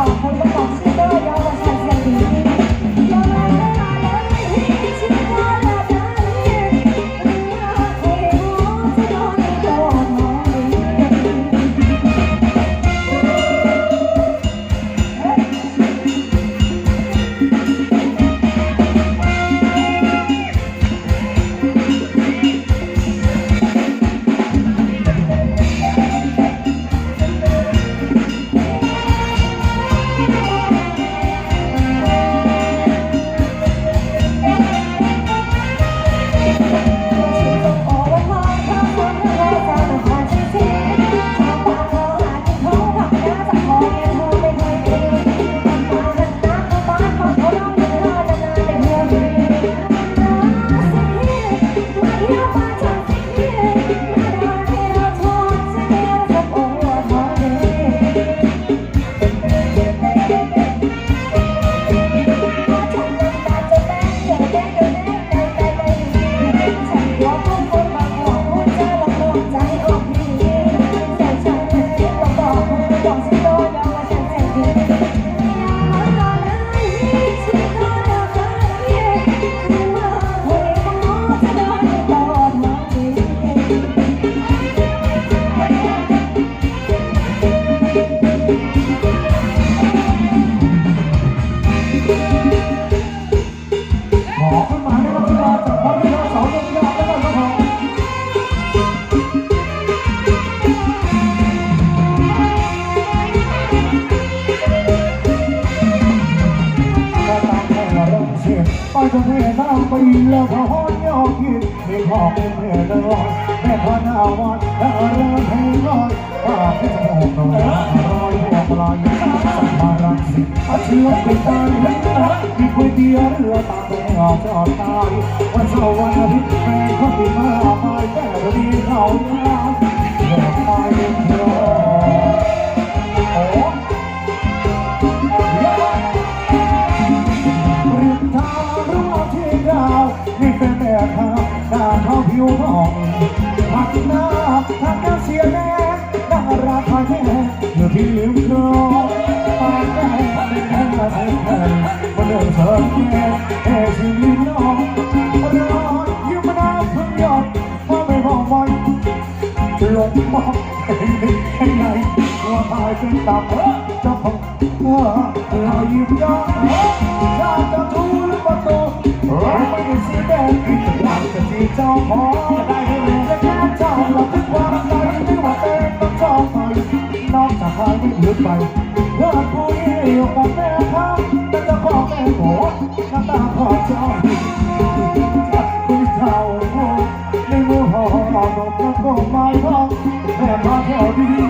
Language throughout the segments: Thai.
Vamos, มอเป็นเมื่อเดิมแม่พอนาวอนและอรุณให้ลอยว่าพิจารณาลอยลอยลอยลอยมารังสิอาชีวะเป็นตาเลือดมีก๋วยเตี๋ยวเรือตาเป็นหอกจอดตายวันเสาร์วันอาทิตย์ายขึ้นตามเจ้าของว่ารายยิ้มยักชาจะทูหรือประตูเราไม่ได้สีแดงหลังจะที่เจ้าขอจะได้ให้รู้จะแค่เจ้าเราถึงว่าใจไม่ว่าเต็นต้องชอบไปนอกจากหายไม่หยุดไปเพื่อนผู้นี้อยู่กัแม่ครัแต่จะขอแม่ขอหน้าตาขอเจ้าคุณเจ้าโง่ในมือห่อหลอกก็ไม่พอแม่มาเที่ยวดี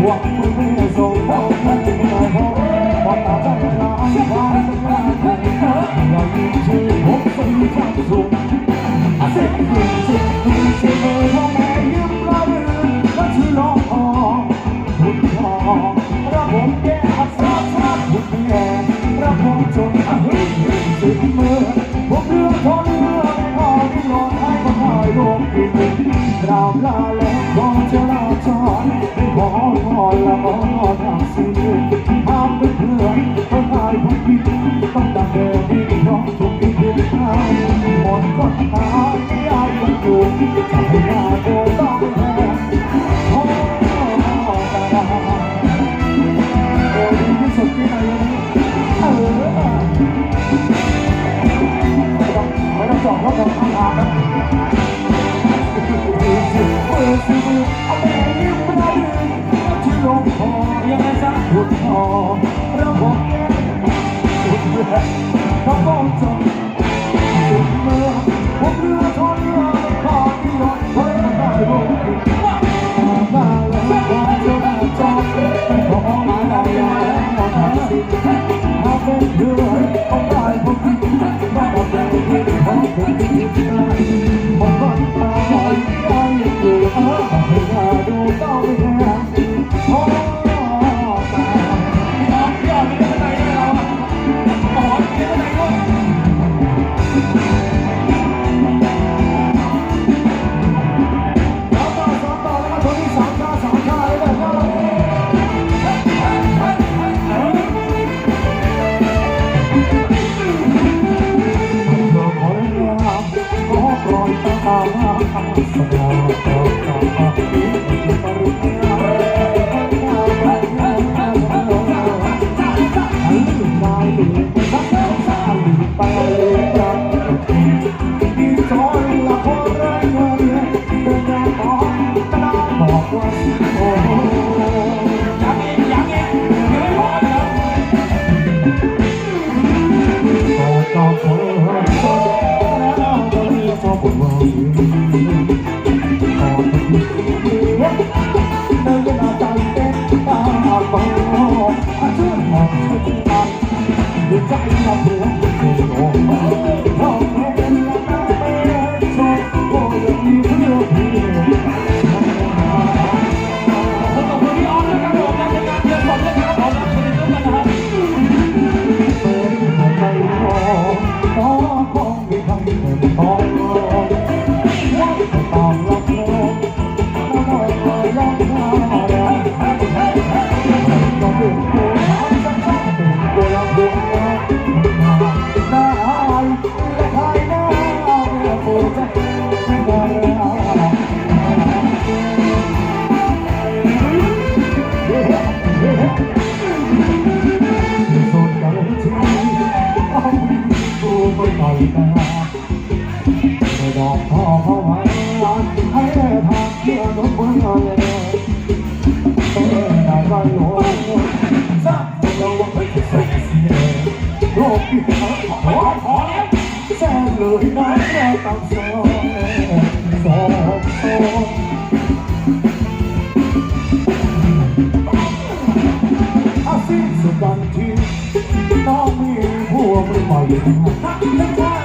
Walk through หมดปัญหาที่อายยังอยู่ใจหน้าโดนต้องแพ้โอ้ตาโอ้ดีที่สุดที่ไหนเออไม่ต้องไม่ต้องจอดรถบนทางนะเออสิเออสิเอาไปยิ้มได้ที่ลงคอยังไงซะหุดคอระบบเองต้องก้มจ Hey! ต้องสองสองสองอาศิสุดวันที่น้องมีผัวหรือไม่ยัง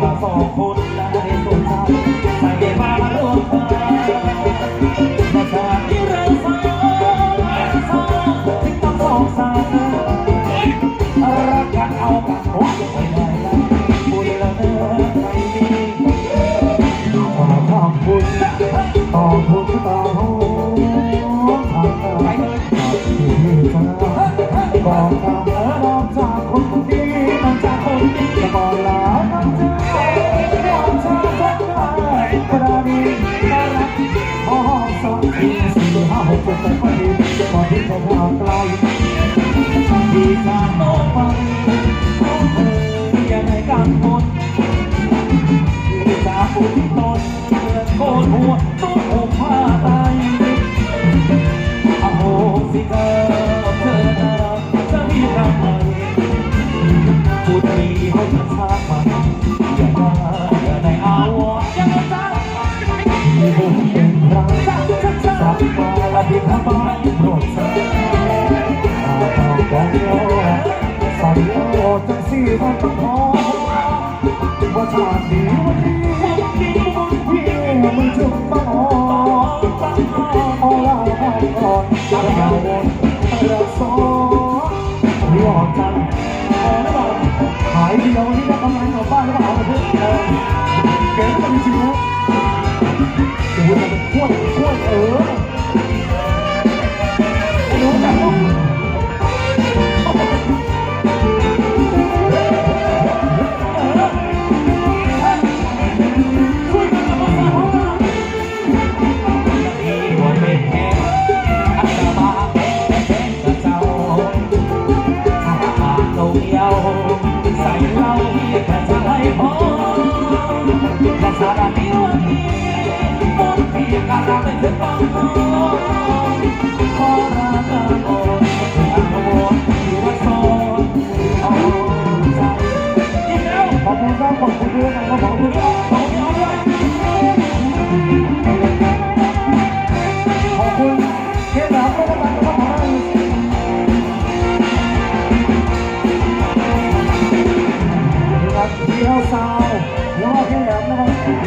Bye-bye. ทบายโปรดสักอาตองโยสัญญาจังสี่มันต้องพอว่าชาตินี้วันนี้พี่มึงจึงบ้าเอาลาเอาก่อนจะมาวนรักษาเรียกจันขอได้ป่ะหายเดียวนี่ได้กำไรของบ้านแล้วก็เอาเพื่อนเก๋ก็จริงๆนะโอ้ยมันเป็นขวดขวเออ ขอบคุณครับขอบคุณด้วยนะครับขอบคุณ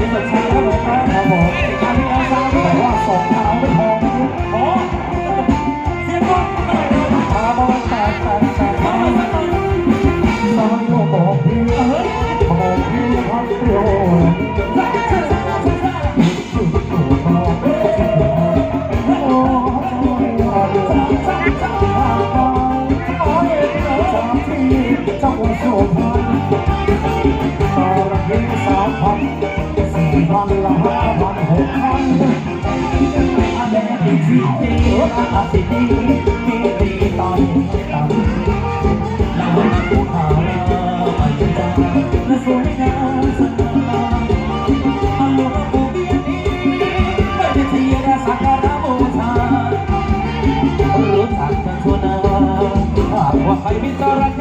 นะครับมีสัญชาติครับผมครับผมการที่เอาซาวแต่ว่าสองเท้าไม่พอนะครั วันละห้าพันหกพันอาแม่ดีสิดีอาสิดีดีดีตอนต่ำแล้วมันกูหาไม่จางและสวยงามสง่าฮัลโหลกูเบียดีไม่ได้ทียร์สักการะบูชารู้จักกันทั่วหน้าหากว่าใครมีจระเข้สามพัน